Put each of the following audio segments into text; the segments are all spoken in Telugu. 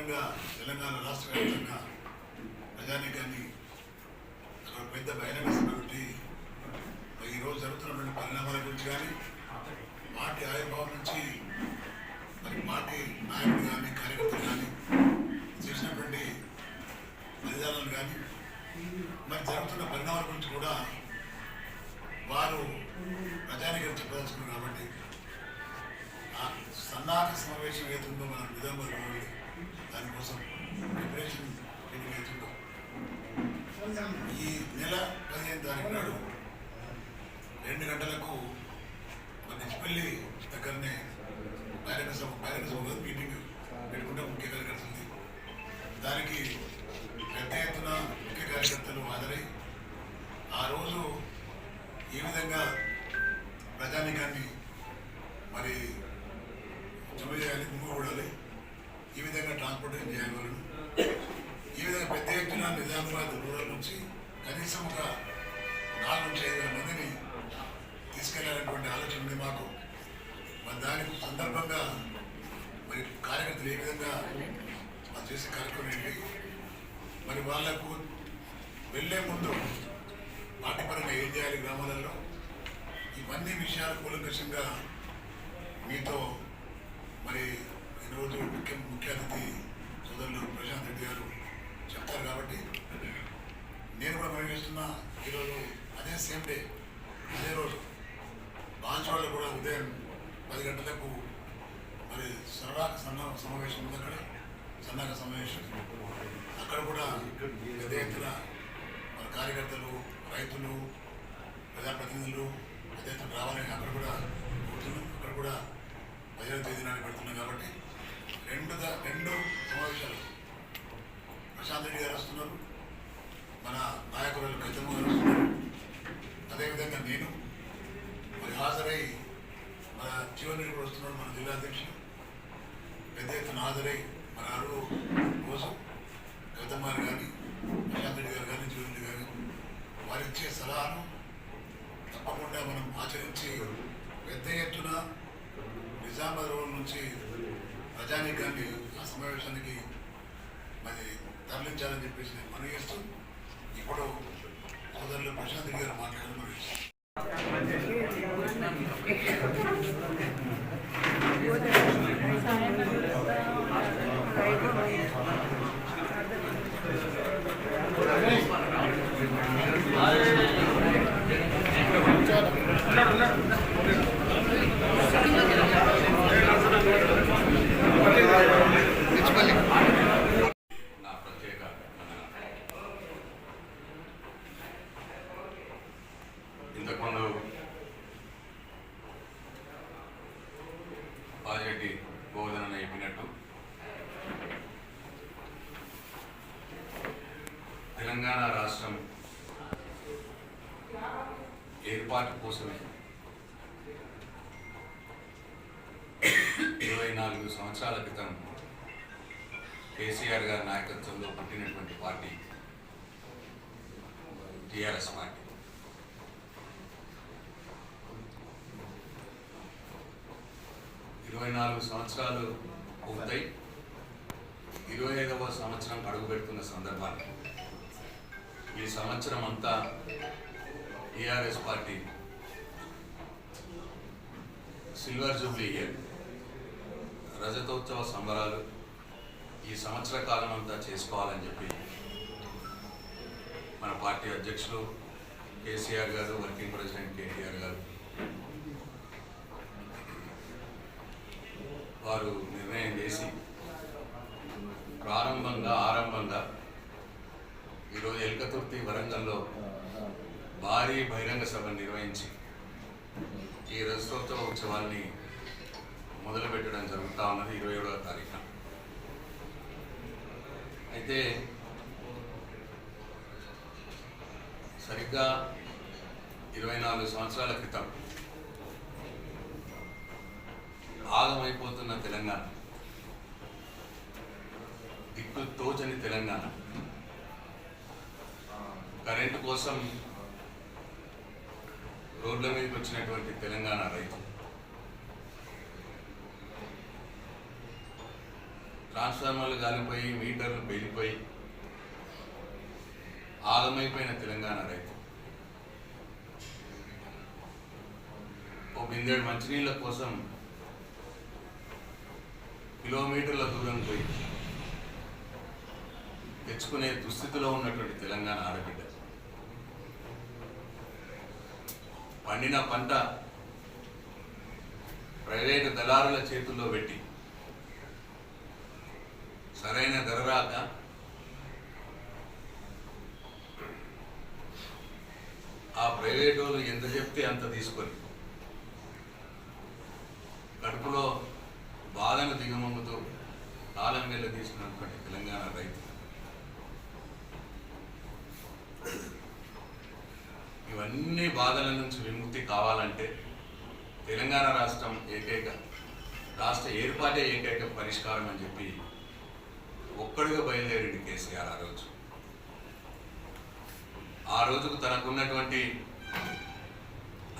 కేంద్రంగా తెలంగాణ రాష్ట్ర వ్యాప్తంగా ప్రజానీకాన్ని అక్కడ పెద్ద బహిరంగ సభ పెట్టి ఈరోజు జరుగుతున్నటువంటి పరిణామాల గురించి కానీ పార్టీ ఆవిర్భావం నుంచి మరి పార్టీ నాయకులు కానీ కార్యకర్తలు కానీ చేసినటువంటి బలిదానాలు కానీ మరి జరుగుతున్న పరిణామాల గురించి కూడా వారు ప్రజానికి చెప్పదలుచుకున్నారు కాబట్టి సన్నాహక సమావేశం ఏదో మనం నిజామాబాద్ దానికోసం ప్రిపరేషన్ మీటింగ్ ఈ నెల పదిహేను తారీఖు నాడు రెండు గంటలకు మంచిపల్లి దగ్గరనే బహిరంగ సభ బహిరంగ సభలో మీటింగ్ పెట్టుకుంటే ముఖ్య కార్యకర్తలది దానికి పెద్ద ఎత్తున ముఖ్య కార్యకర్తలు హాజరై ఆ రోజు ఏ విధంగా ప్రజానికాన్ని మరి జమ చేయాలి ముందు కూడాలి ఈ విధంగా ట్రాన్స్పోర్టేషన్ చేయాలి ఈ విధంగా పెద్ద ఎత్తున నిజామాబాద్ రూరల్ నుంచి కనీసం ఒక నాలుగు నుంచి ఐదు వేల మందిని తీసుకెళ్ళాలనేటువంటి ఆలోచన ఉంది మాకు. మరి దాని సందర్భంగా మరి కార్యకర్తలు ఏ విధంగా వాళ్ళు చేసే కార్యక్రమం ఏంటి? మరి వాళ్ళకు వెళ్ళే ముందు పార్టీ పరంగా ఏం చేయాలి గ్రామాలలో? ఇవన్నీ విషయాలు కూలంకషంగా మీతో మరి ఈరోజు ముఖ్య ముఖ్య అతిథి సోదరులు ప్రశాంత్ రెడ్డి గారు చెప్తారు కాబట్టి నేను కూడా మనం ఈరోజు అదే సేమ్ డే అదే రోజు బాన్స్వాడలో కూడా ఉదయం పది గంటలకు మరి సరదాక సన్న సమావేశం ఉంది అక్కడ సన్నాహక సమావేశం అక్కడ కూడా పెద్ద ఎత్తున మన కార్యకర్తలు రైతులు ప్రజాప్రతినిధులు పెద్ద ఎత్తున రావాలని అక్కడ కూడా కోరుతున్నాం అక్కడ కూడా పదిహేను తేదీ నాడు పెడుతున్నాం కాబట్టి రెండు రెండు సమావేశాలు. ప్రశాంత్ రెడ్డి గారు వస్తున్నారు. మన నాయకులు కైతమ్మ గారు వస్తున్నారు. అదేవిధంగా నేను మరి హాజరై మన జీవన్ రెడ్డి కూడా వస్తున్నాడు మన జిల్లా అధ్యక్షుడు. పెద్ద ఎత్తున హాజరై మన అరువు కోసం కవితమ్మ గారు కానీ ప్రశాంత్ రెడ్డి గారు కానీ జీవన్ రెడ్డి గారు వారిచ్చే ఇచ్చే సలహాను తప్పకుండా మనం ఆచరించి పెద్ద ఎత్తున నిజామాబాద్ రోడ్ నుంచి ప్రజానీకాన్ని ఆ సమావేశానికి మరి తరలించాలని చెప్పేసి నేను మనవి చేస్తూ ఇప్పుడు సోదరులు ప్రశాంత్ గారు మాట్లాడడం మనవి చేస్తాను నా ప్రత్యేక వందనాలు. ఇంతకుముందు పాజిరెడ్డి బోధన చెప్పినట్టు తెలంగాణ రాష్ట్రం ఏర్పాటు కోసమే ఇరవై నాలుగు సంవత్సరాల క్రితం కేసీఆర్ గారి నాయకత్వంలో పుట్టినటువంటి పార్టీ టీఆర్ఎస్ పార్టీ. ఇరవై నాలుగు సంవత్సరాలు పూర్తయి ఇరవై ఐదవ సంవత్సరం అడుగు పెడుతున్న సందర్భాన్ని ఈ సంవత్సరం అంతా TRS party silver jubilee year. రజతోత్సవ సంబరాలు ఈ సంవత్సర కాలం అంతా చేసుకోవాలని చెప్పి మన పార్టీ అధ్యక్షులు కేసీఆర్ గారు వర్కింగ్ ప్రెసిడెంట్ కేటీఆర్ గారు వారు నిర్ణయం చేసి ప్రారంభంగా ఆరంభంగా ఈరోజు ఎల్కతుర్తి వరంగల్లో భారీ బహిరంగ సభ నిర్వహించి ఈ రజతోత్సవ ఉత్సవాన్ని మొదలుపెట్టడం జరుగుతూ ఉన్నది ఇరవై ఏడవ తారీఖున. అయితే సరిగ్గా ఇరవై నాలుగు సంవత్సరాల క్రితం ఆగమైపోతున్న తెలంగాణ దిక్కు తోచని తెలంగాణ కరెంటు కోసం రోడ్ల మీదకి వచ్చినటువంటి తెలంగాణ రైతు ట్రాన్స్ఫార్మర్లు కాలిపోయి మీటర్లు పెరిగిపోయి ఆగమైపోయిన తెలంగాణ రైతు. ఓ బిందేడు మంచినీళ్ళ కోసం కిలోమీటర్ల దూరం పోయి తెచ్చుకునే దుస్థితిలో ఉన్నటువంటి తెలంగాణ ఆడబిడ్డ. పండిన పంట ప్రైవేటు దళారుల చేతుల్లో పెట్టి సరైన ధర రాక ఆ ప్రైవేట్ వాళ్ళు ఎంత చెప్తే అంత తీసుకొని కడుపులో బాధను దిగమమ్ముతూ కాలం వెళ్ళ తీసుకున్నటువంటి తెలంగాణ రైతు అన్ని బాధల నుంచి విముక్తి కావాలంటే తెలంగాణ రాష్ట్రం ఏకైక రాష్ట్ర ఏర్పాటే ఏకైక పరిష్కారం అని చెప్పి ఒక్కడిగా బయలుదేరింది కేసీఆర్ ఆ రోజు. ఆ రోజుకు తనకున్నటువంటి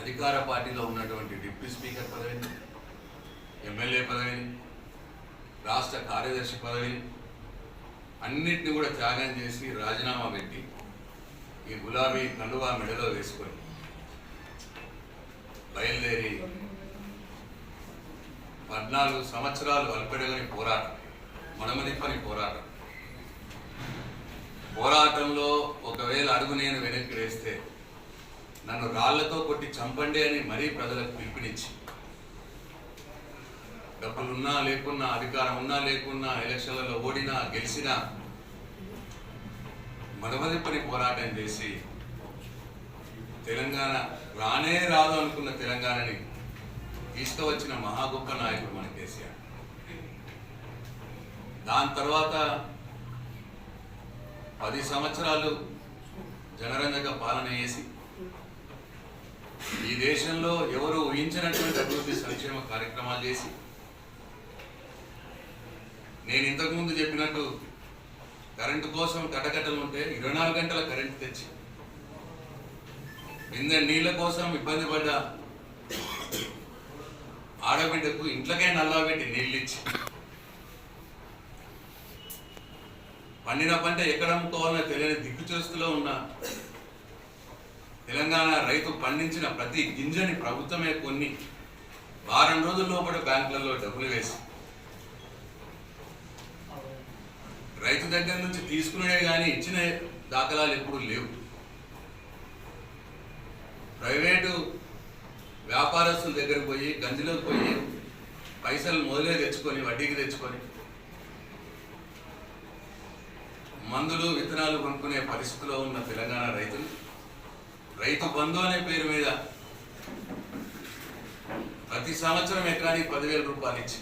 అధికార పార్టీలో ఉన్నటువంటి డిప్యూటీ స్పీకర్ పదవిని ఎమ్మెల్యే పదవిని రాష్ట్ర కార్యదర్శి పదవిని అన్నిటిని కూడా త్యాగం చేసి రాజీనామా పెట్టి ఈ గులాబీ కండువా మెడలో వేసుకొని బయలుదేరి పద్నాలుగు సంవత్సరాలు అల్పెరగని పోరాటం మనమదిప్పని పోరాటం. పోరాటంలో ఒకవేళ అడుగు నేను వెనక్కి వేస్తే నన్ను రాళ్ళతో కొట్టి చంపండి అని మరీ ప్రజలకు పిలుపునిచ్చి డబ్బులున్నా లేకున్నా అధికారం ఉన్నా లేకున్నా ఎలక్షన్లలో ఓడినా గెలిచినా మడమదిప్పని పోరాటం చేసి తెలంగాణ రానే రాదు అనుకున్న తెలంగాణని తీసుకువచ్చిన మహా గొప్ప నాయకుడు మన కేసీఆర్. దాని తర్వాత పది సంవత్సరాలు జనరంజక పాలన చేసి ఈ దేశంలో ఎవరు ఊహించినటువంటి అభివృద్ధి సంక్షేమ కార్యక్రమాలు చేసి నేను ఇంతకుముందు చెప్పినట్టు కరెంటు కోసం కటకటలు ఉంటే ఇరవై నాలుగు గంటల కరెంటు తెచ్చి. కింద నీళ్ళ కోసం ఇబ్బంది పడ్డ ఆడబిడ్డకు ఇంట్లోకే నల్లా పెట్టి నీళ్ళు ఇచ్చి పండిన పంట ఎక్కడ అమ్ముకోవాలో తెలియని దిక్కుచస్తులో ఉన్న తెలంగాణ రైతు పండించిన ప్రతి గింజని ప్రభుత్వమే కొన్ని వారం రోజుల లోపల బ్యాంకులలో డబ్బులు వేసి రైతు దగ్గర నుంచి తీసుకునే కానీ ఇచ్చిన దాఖలాలు ఎప్పుడు లేవు. ప్రైవేటు వ్యాపారస్తుల దగ్గరకు పోయి గంజిలోకి పోయి పైసలు మొదలే తెచ్చుకొని వడ్డీకి తెచ్చుకొని మందులు విత్తనాలు కొనుక్కునే పరిస్థితిలో ఉన్న తెలంగాణ రైతులు రైతు బంధు అనే పేరు మీద ప్రతి సంవత్సరం ఎకరానికి పదివేల రూపాయలు ఇచ్చి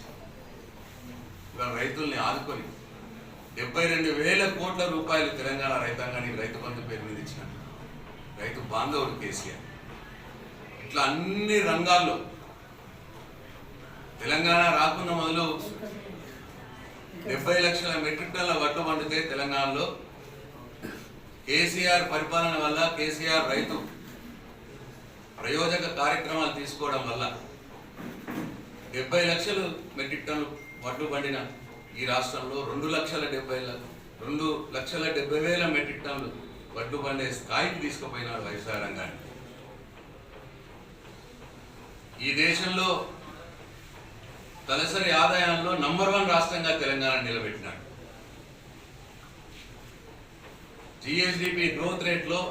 ఇవాళ రైతుల్ని ఆదుకొని డెబ్బై రెండు వేల కోట్ల రూపాయలు తెలంగాణ రైతాంగానికి రైతు బంధు పేరు మీద ఇచ్చినట్టు. రైతు బాంధవుడు కేసీఆర్. ఇట్లా అన్ని రంగాల్లో తెలంగాణ రాకున్న మొదలు డెబ్బై లక్షల మెట్రిక్ టన్ల వడ్లు పండితే తెలంగాణలో కేసీఆర్ పరిపాలన వల్ల కేసీఆర్ రైతు ప్రయోజక కార్యక్రమాలు తీసుకోవడం వల్ల డెబ్బై లక్షలు మెట్రిక్ టన్లు వడ్లు పండిన ఈ రాష్ట్రంలో రెండు లక్షల డెబ్బై రెండు లక్షల డెబ్బై వేల మెట్రిక్ టన్నులు వడ్లు పండే స్థాయికి తీసుకుపోయినాడు వ్యవసాయ రంగాన్ని ఈ దేశంలో తలసరి ఆదాయంలో నంబర్ వన్ రాష్ట్రంగా తెలంగాణ నిలబెట్టినాడు. జిఎస్డిపి గ్రోత్ రేట్లో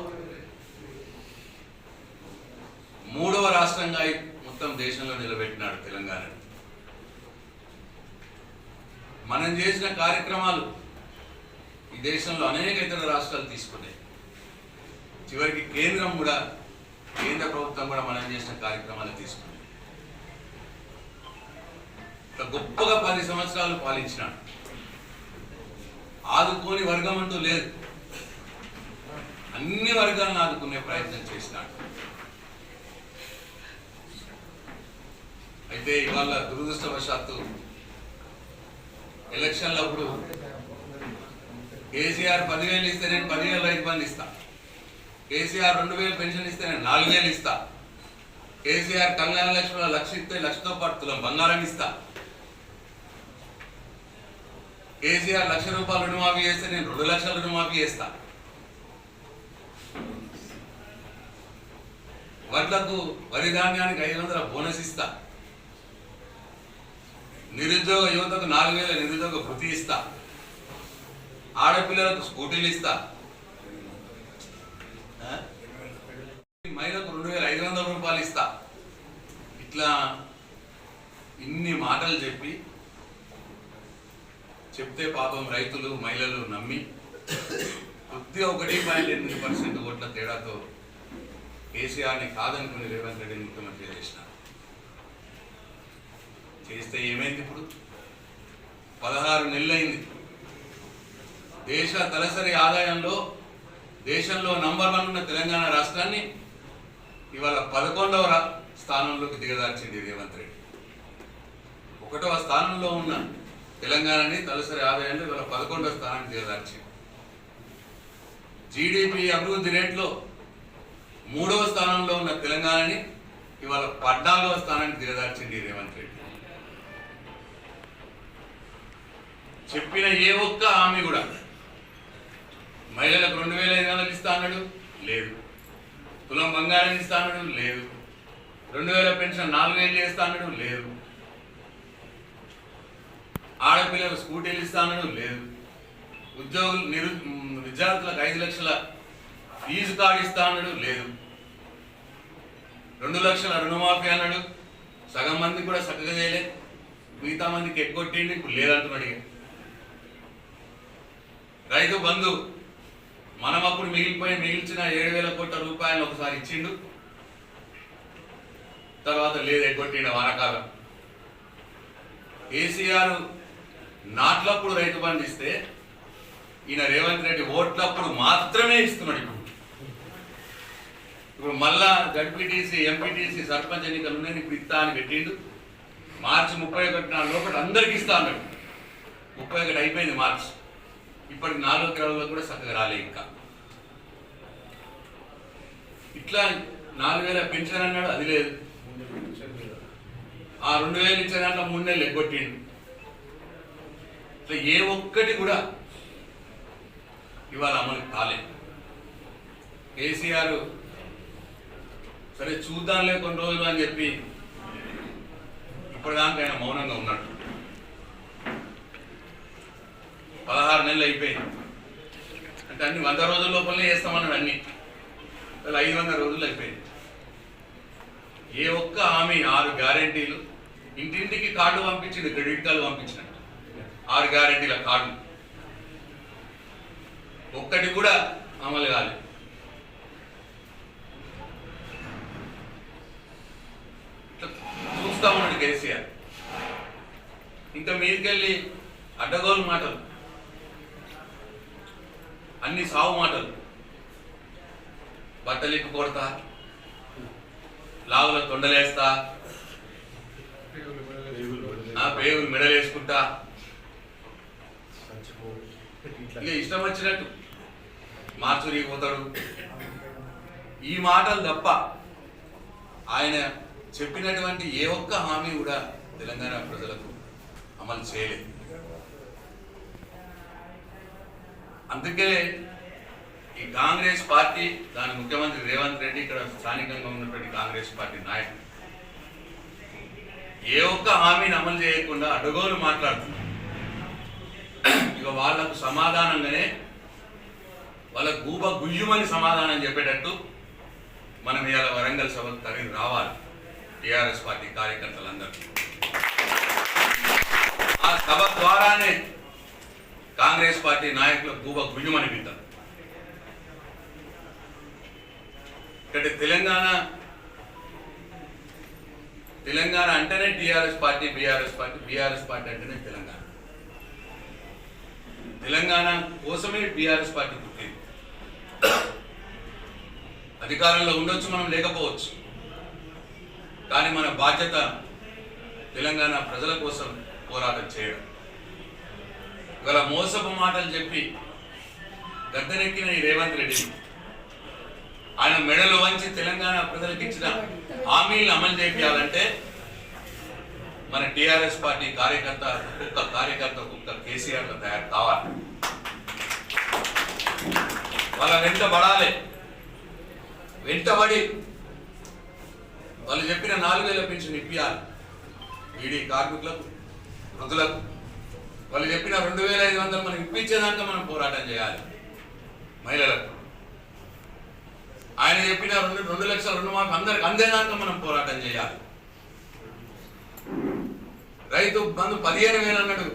మూడవ రాష్ట్రంగా మొత్తం దేశంలో నిలబెట్టినాడు తెలంగాణ. మనం చేసిన కార్యక్రమాలు ఈ దేశంలో అనేక ఇతర రాష్ట్రాలు తీసుకున్నాయి. చివరికి కేంద్రం కూడా కేంద్ర ప్రభుత్వం కూడా మనం చేసిన కార్యక్రమాలు తీసుకుంది గొప్పగా పది సంవత్సరాలు పాలించినాడు ఆదుకోని వర్గం అంటూ లేదు. అన్ని వర్గాలను ఆదుకునే ప్రయత్నం చేసినాడు అయితే ఇవాళ దురదృష్టవశాత్తు ఎలక్షన్లప్పుడు కేసీఆర్ పదివేలు ఇస్తే నేను పదివేల రైతు మంది ఇస్తా. కేసీఆర్ రెండు వేలు పెన్షన్ ఇస్తే నేను నాలుగు వేలు ఇస్తా. కేసీఆర్ కళ్యాణ లక్ష్మి లక్ష ఇస్తే లక్షతో పాటు తులం బంగారం ఇస్తా. కేసీఆర్ లక్ష రూపాయలు రుణమాఫీ చేస్తే నేను రెండు లక్షల రుణమాఫీ చేస్తా. వడ్లకు వరి ధాన్యానికి ఐదు వందల బోనస్ ఇస్తా. నిరుద్యోగ యువతకు నాలుగు వేల నిరుద్యోగ వృత్తి ఇస్తా. ఆడపిల్లలకు స్కూటీలు ఇస్తా. మహిళకు రెండు వేల ఐదు వందల రూపాయలు ఇస్తా. ఇట్లా ఇన్ని మాటలు చెప్పి చెప్తే పాపం రైతులు మహిళలు నమ్మి కొద్దిగా ఒకటి పాయింట్ ఎనిమిది పర్సెంట్ ఓట్ల తేడాతో కేసీఆర్ని కాదనుకుని రేవంత్ రెడ్డిని ముఖ్యమంత్రి చేసినారు. చేస్తే ఏమైంది ఇప్పుడు? పదహారు నెలలైంది. దేశ తలసరి ఆదాయంలో దేశంలో నంబర్ వన్ ఉన్న తెలంగాణ రాష్ట్రాన్ని ఇవాళ పదకొండవ స్థానంలోకి దిగదార్చింది రేవంత్ రెడ్డి. ఒకటవ స్థానంలో ఉన్న తెలంగాణని తలసరి ఆదాయంలో ఇవాళ పదకొండవ స్థానానికి దిగదార్చింది జీడిపి అభివృద్ధి రేట్లో మూడవ స్థానంలో ఉన్న తెలంగాణని ఇవాళ పద్నాలుగవ స్థానానికి దిగదార్చింది రేవంత్ రెడ్డి. చెప్పిన ఏ ఒక్క హామీ కూడా మహిళలకు రెండు వేల ఐదు వందలు ఇస్తా అన్నాడు? లేదు. తులం బంగారం ఇస్తా అన్నాడు? లేదు. రెండు వేల పెన్షన్ నాలుగు వేలు చేస్తా అన్నాడు? లేదు. ఆడపిల్లలకు స్కూటీలు ఇస్తా అన్నాడు? లేదు. ఉద్యోగులు నిరు విద్యార్థులకు ఐదు లక్షల ఫీజు కార్డు ఇస్తా అన్నాడు? లేదు. రెండు లక్షల రుణమాఫీ అన్నాడు? సగం మంది కూడా చక్కగా చేయలే. మిగతా మందికి ఎగ్గొట్టిండి? ఇప్పుడు లేదంటున్నాడు ఇక. రైతు బంధు మనం అప్పుడు మిగిలిపోయి మిగిల్చిన ఏడు వేల కోట్ల రూపాయలు ఒకసారి ఇచ్చిండు. తర్వాత లేదు ఎగ్గొట్టిండు వానకాలం. కేసీఆర్ నాట్లప్పుడు రైతు బంధు ఇస్తే ఈయన రేవంత్ రెడ్డి ఓట్లప్పుడు మాత్రమే ఇస్తున్నాడు ఇప్పుడు. ఇప్పుడు మళ్ళా జడ్పీటీసీ ఎంపీటీసీ సర్పంచ్ ఎన్నికలు ఉన్నాయని ఇప్పుడు ఇస్తా అని పెట్టిండు. మార్చి ముప్పై ఒకటి నాలుగు లోపల అందరికి ఇస్తా అన్నాడు. ముప్పై ఒకటి అయిపోయింది మార్చి. ఇప్పటికి నాలుగు గ్రహాలు కూడా చక్కగా రాలే ఇంకా. ఇట్లా నాలుగు వేల పెన్షన్ అన్నాడు అది లేదు. ఆ రెండు వేలు ఇచ్చిన దాంట్లో మూడు నెలలు ఎగ్గొట్టిండు. ఇట్లా ఏ ఒక్కటి కూడా ఇవాళ అమలు కాలేదు కేసీఆర్ సరే చూద్దాంలే కొన్ని రోజులు అని చెప్పి ఇప్పటిదాకా ఆయన మౌనంగా ఉన్నాడు. పదహారు నెలలు అయిపోయింది. అంటే అన్ని వంద రోజుల లోపలనే చేస్తామన్నాడు అన్ని. అలా ఐదు వందల రోజులు అయిపోయింది. ఏ ఒక్క హామీ ఆరు గ్యారెంటీలు. ఇంటింటికి కార్డు పంపించింది క్రెడిట్ కార్డు పంపించినట్టు. ఆరు గ్యారెంటీల కార్డు. ఒక్కటి కూడా అమలు కాలేదు. చూస్తా ఉన్నాడు కేసీఆర్. ఇంకా మీదకెళ్ళి అడ్డగోలు మాటలు. అన్ని సావు మాటలు. బట్టలు కొడతా లావుల తొండలేస్తా నా పేగులు మెడలేసుకుంటా. ఇక ఇష్టం వచ్చినట్టు మార్చురికి పోతాడు. ఈ మాటలు తప్ప ఆయన చెప్పినటువంటి ఏ ఒక్క హామీ కూడా తెలంగాణ ప్రజలకు అమలు చేయలేదు. అందుకే ఈ కాంగ్రెస్ పార్టీ దాని ముఖ్యమంత్రి రేవంత్ రెడ్డి ఇక్కడ స్థానికంగా ఉన్నటువంటి కాంగ్రెస్ పార్టీ నాయకులు ఏ ఒక్క హామీని అమలు చేయకుండా అడుగోలు మాట్లాడుతున్నారు ఇక వాళ్ళకు సమాధానంగానే వాళ్ళ గూబ గుయ్యమని సమాధానం చెప్పేటట్టు మనం ఇవాళ వరంగల్ సభకు తరలి రావాలి టిఆర్ఎస్ పార్టీ కార్యకర్తలందరూ. ఆ సభ ద్వారానే కాంగ్రెస్ పార్టీ నాయకుల గూబ గుయ్యమని ఇక్కడ తెలంగాణ తెలంగాణ అంటేనే TRS party BRS party BRS party అంటేనే తెలంగాణ. తెలంగాణ కోసమే బీఆర్ఎస్ పార్టీ పుట్టింది. అధికారంలో ఉండొచ్చు మనం లేకపోవచ్చు. కానీ మన బాధ్యత తెలంగాణ ప్రజల కోసం పోరాటం చేయడం. ఇవాళ మోసపు మాటలు చెప్పి గద్దెనెక్కిన ఈ రేవంత్ రెడ్డి. ఆయన మెడలు వంచి తెలంగాణ ప్రజలకు ఇచ్చిన హామీలు అమలు చేయాలంటే మన టిఆర్ఎస్ పార్టీ కార్యకర్త ఒక్కొక్క కార్యకర్త ఒక్కొక్క కేసీఆర్ తయారు కావాలి. వాళ్ళ వెంట పడాలి. వెంటబడి వాళ్ళు చెప్పిన నాలుగు వేల పెన్షన్ ఇప్పియాలి. ఈడీ కార్మికులకు వృద్ధులకు వాళ్ళు చెప్పిన రెండు వేల ఐదు వందలు మనం ఇప్పించేదాకా మనం పోరాటం చేయాలి. మహిళలకు. ఆయన చెప్పిన రెండు రెండు లక్షల రెండు మాకు అందరికి అందేదాకా మనం పోరాటం చేయాలి. రైతు బంధు పదిహేను వేలు అన్నాడు.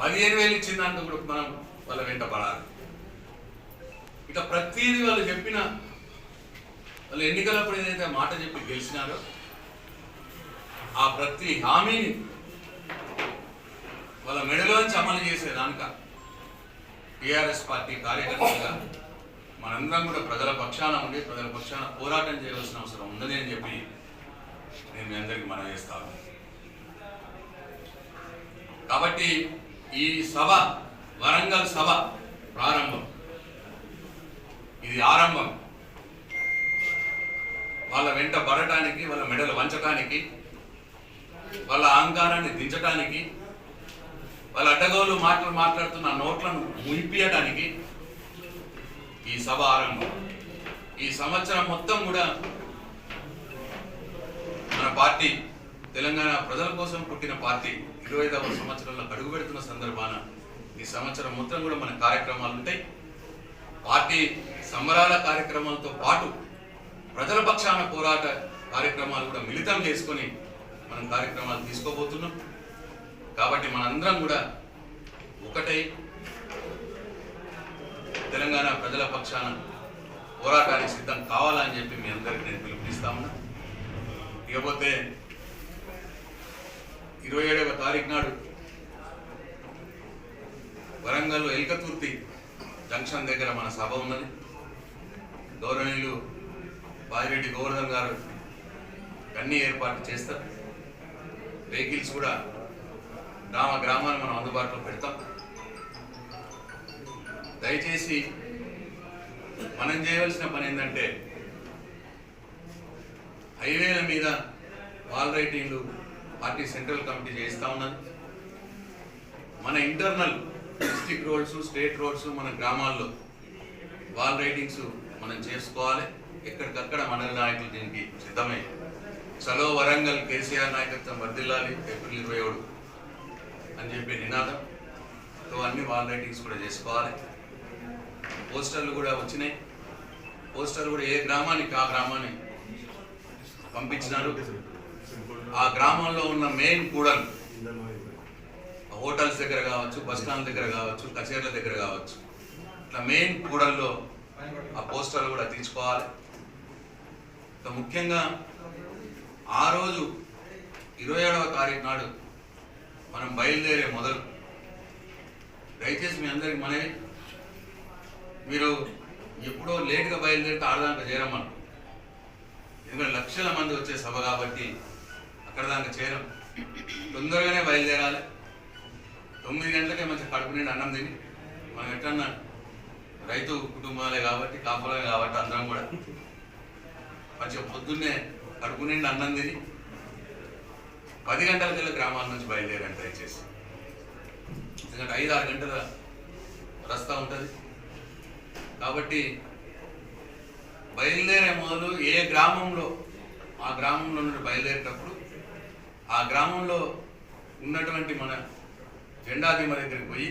పదిహేను వేలు ఇచ్చిన కూడా మనం వాళ్ళ వెంట పడాలి. ఇక ప్రతిదీ వాళ్ళు చెప్పిన వాళ్ళు ఎన్నికలప్పుడు ఏదైతే మాట చెప్పి గెలిచినారో ఆ ప్రతి హామీని వాళ్ళ మెడలోంచి అమలు చేసేదానిక? టీఆర్ఎస్ పార్టీ కార్యకర్తలుగా? మనందరం కూడా ప్రజల పక్షాన ఉండి ప్రజల పక్షాన పోరాటం చేయవలసిన అవసరం ఉందని అని చెప్పి నేను మీ అందరికీ మనం చేస్తాను కాబట్టి ఈ సభ వరంగల్ సభ ప్రారంభం. ఇది ఆరంభం. వాళ్ళ వెంట పడటానికి వాళ్ళ మెడలు వంచటానికి వాళ్ళ అహంకారాన్ని దించటానికి వాళ్ళ అడ్డగోలు మాటలు మాట్లాడుతున్న నోట్లను మునిపియడానికి ఈ సభ ఆరంభం. ఈ సంవత్సరం మొత్తం కూడా మన పార్టీ తెలంగాణ ప్రజల కోసం పుట్టిన పార్టీ ఇరవై ఐదవ సంవత్సరంలో అడుగు పెడుతున్న సందర్భాన ఈ సంవత్సరం మొత్తం కూడా మన కార్యక్రమాలు ఉంటాయి. పార్టీ సంబరాల కార్యక్రమాలతో పాటు ప్రజల పక్షాన పోరాట కార్యక్రమాలు కూడా మిళితం చేసుకొని మనం కార్యక్రమాలు తీసుకోబోతున్నాం. కాబట్టి మనందరం కూడా ఒకటై తెలంగాణ ప్రజల పక్షాన పోరాటానికి సిద్ధం కావాలని చెప్పి మీ అందరికీ నేను పిలుపునిస్తా ఉన్నా. ఇకపోతే ఇరవై ఏడవ తారీఖు నాడు వరంగల్ ఎల్కతుర్తి జంక్షన్ దగ్గర మన సభ ఉన్నది. గౌరవనీయులు బాజిరెడ్డి గోవర్ధన్ గారు అన్ని ఏర్పాట్లు చేస్తారు. వెహికల్స్ కూడా గ్రామ గ్రామాన్ని మనం అందుబాటులో పెడతాం. దయచేసి మనం చేయవలసిన పని ఏంటంటే హైవేల మీద వాల్ రైటింగ్లు పార్టీ సెంట్రల్ కమిటీ చేస్తూ ఉన్నది. మన internal district roads state roads మన గ్రామాల్లో వాల్ రైటింగ్స్ మనం చేసుకోవాలి. ఎక్కడికక్కడ మండల నాయకులు దీనికి సిద్ధమే చలో వరంగల్ కేసీఆర్ నాయకత్వం వర్దిల్లాలి ఏప్రిల్ ఇరవై ఏడు. అని చెప్పి నినాదం. అన్ని వాల్ రైటింగ్స్ కూడా చేసుకోవాలి. పోస్టర్లు కూడా వచ్చినాయి. పోస్టర్లు కూడా ఏ గ్రామానికి ఆ గ్రామాన్ని పంపించినారు. ఆ గ్రామంలో ఉన్న మెయిన్ కూడలు హోటల్స్ దగ్గర కావచ్చు బస్ స్టాండ్ దగ్గర కావచ్చు కచేర్ల దగ్గర కావచ్చు ఇట్లా మెయిన్ కూడల్లో ఆ పోస్టర్లు కూడా తీసుకోవాలి. ముఖ్యంగా ఆ రోజు ఇరవై ఏడవ తారీఖు నాడు మనం బయలుదేరే మొదలు. దయచేసి మీ అందరికి మనవి మీరు ఎప్పుడో లేట్గా బయలుదేరితే ఆడదాకా చేరమను. ఎందుకంటే లక్షల మంది వచ్చే సభ కాబట్టి అక్కడ దాకా చేరం. తొందరగానే బయలుదేరాలి. తొమ్మిది గంటలకే మంచి కడుపు నిండి అన్నం తిని మనం ఎట్లన్నా రైతు కుటుంబాలే కాబట్టి కాపులమే కాబట్టి అందరం కూడా మంచిగా పొద్దున్నే కడుపు నిండి అన్నం తిని పది గంటలకెళ్ళి గ్రామాల నుంచి బయలుదేరండి దయచేసి ఎందుకంటే ఐదు ఆరు గంటల రస్తా ఉంటుంది. కాబట్టి బయలుదేరే మొదలు ఏ గ్రామంలో ఆ గ్రామంలో నుండి బయలుదేరేటప్పుడు ఆ గ్రామంలో ఉన్నటువంటి మన జెండా దిమ్మ దగ్గరికి పోయి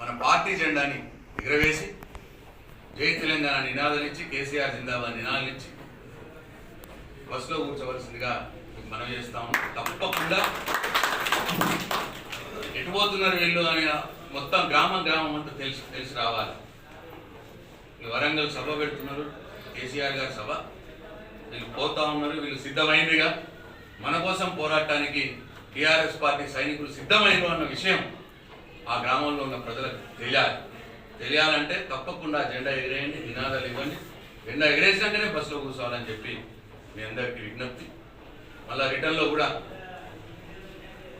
మన పార్టీ జెండాని ఎగరవేసి జై తెలంగాణ నినాదాలు ఇచ్చి కేసీఆర్ జిందాబాద్ నినాదాలు ఇచ్చి బస్సులో కూర్చోవలసిందిగా మీకు మనం చేస్తాం తప్పకుండా ఎటు పోతున్నారు వీళ్ళు అని మొత్తం గ్రామం గ్రామం అంతా తెలిసి తెలిసి రావాలి. వరంగల్ సభ పెడుతున్నారు. కేసీఆర్ గారి సభ. వీళ్ళు పోతా ఉన్నారు. వీళ్ళు సిద్ధమైందిగా. మన కోసం పోరాటానికి టీఆర్ఎస్ పార్టీ సైనికులు సిద్ధమైనరు అన్న విషయం ఆ గ్రామంలో ఉన్న ప్రజలకు తెలియాలి. తెలియాలంటే తప్పకుండా జెండా ఎగిరేయండి నినాదాలు ఇవ్వండి. జెండా ఎగిరేసినాకనే బస్సులో కూర్చోవాలని చెప్పి మీ అందరికీ విజ్ఞప్తి. మళ్ళా రిటర్న్లో కూడా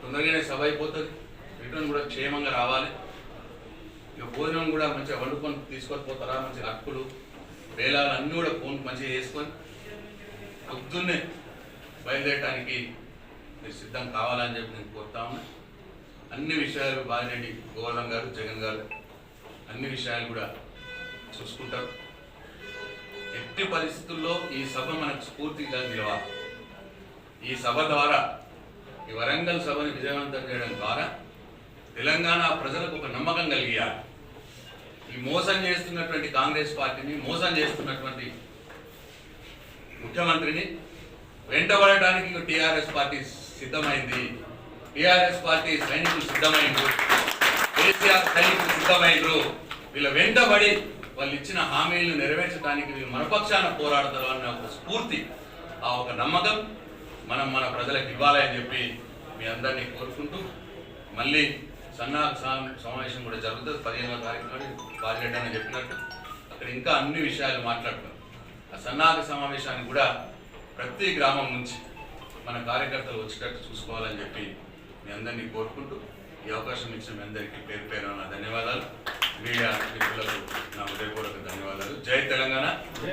తొందరగానే సభ అయిపోతుంది. రిటర్న్ కూడా క్షేమంగా రావాలి. ఇక భోజనం కూడా మంచిగా వండుకొని తీసుకొని పోతారా మంచిగా అక్కులు వేలాలు అన్నీ కూడా ఫోన్ మంచిగా చేసుకొని పొద్దున్నే బయలుదేరటానికి మీరు సిద్ధం కావాలని చెప్పి నేను కోరుతా ఉన్నా. అన్ని విషయాలు బాలినేని గోవర్ధన్ గారు జగన్ గారు అన్ని విషయాలు కూడా చూసుకుంటారు. ఎట్టి పరిస్థితుల్లో ఈ సభ మనకు స్ఫూర్తిగా నిలవాలి ఈ సభ ద్వారా ఈ వరంగల్ సభని విజయవంతం చేయడం ద్వారా తెలంగాణ ప్రజలకు ఒక నమ్మకం కలిగియాలి. ఈ మోసం చేస్తున్నటువంటి కాంగ్రెస్ పార్టీని మోసం చేస్తున్నటువంటి ముఖ్యమంత్రిని వెంటబడటానికి టీఆర్ఎస్ పార్టీ సిద్ధమైంది. టీఆర్ఎస్ పార్టీ సైనికులు సిద్ధమైండ్రు. కేసీఆర్ సైనికులు సిద్ధమైండ్రు. వీళ్ళ వెంటబడి వాళ్ళు ఇచ్చిన హామీలను నెరవేర్చడానికి వీళ్ళు మనపక్షాన పోరాడతారు అన్న ఒక స్ఫూర్తి ఆ ఒక నమ్మకం మనం మన ప్రజలకు ఇవ్వాలని చెప్పి మీ అందరినీ కోరుకుంటూ మళ్ళీ సన్నాహ సమావేశం కూడా జరుగుతుంది. పదిహేనవ తారీఖు నాడు బాధ్యత అని చెప్పినట్టు అక్కడ ఇంకా అన్ని విషయాలు మాట్లాడతాం. ఆ సన్నాహక సమావేశాన్ని కూడా ప్రతి గ్రామం నుంచి మన కార్యకర్తలు వచ్చేటట్టు చూసుకోవాలని చెప్పి మీ అందరినీ కోరుకుంటూ ఈ అవకాశం ఇచ్చిన మీ అందరికీ పేరు పేరు నా ధన్యవాదాలు. మీడియా మిత్రులకు నా హృదయపూర్వక ధన్యవాదాలు. జై తెలంగాణ.